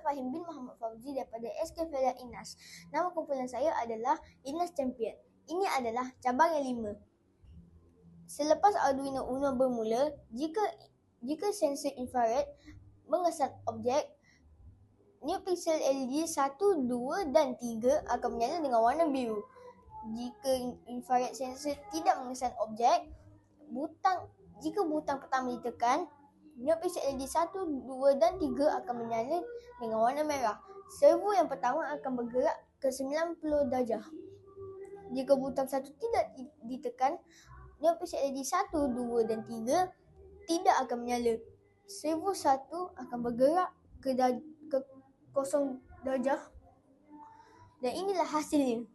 Ibrahim bin Muhammad Fauzi daripada SK Felia Inas. Nama kumpulan saya adalah Inas Champion. Ini adalah cabang yang lima. Selepas Arduino Uno bermula, jika jika sensor infrared mengesan objek, NeoPixel LED 1, 2 dan 3 akan menyala dengan warna biru. Jika infrared sensor tidak mengesan objek, butang jika butang pertama ditekan, NeoPixel LED 1, 2 dan 3 akan menyala dengan warna merah. Servo yang pertama akan bergerak ke 90 darjah. Jika butang satu tidak ditekan, NeoPixel LED 1, 2 dan 3 tidak akan menyala. Servo 1 akan bergerak ke, dar- ke kosong darjah. Dan inilah hasilnya.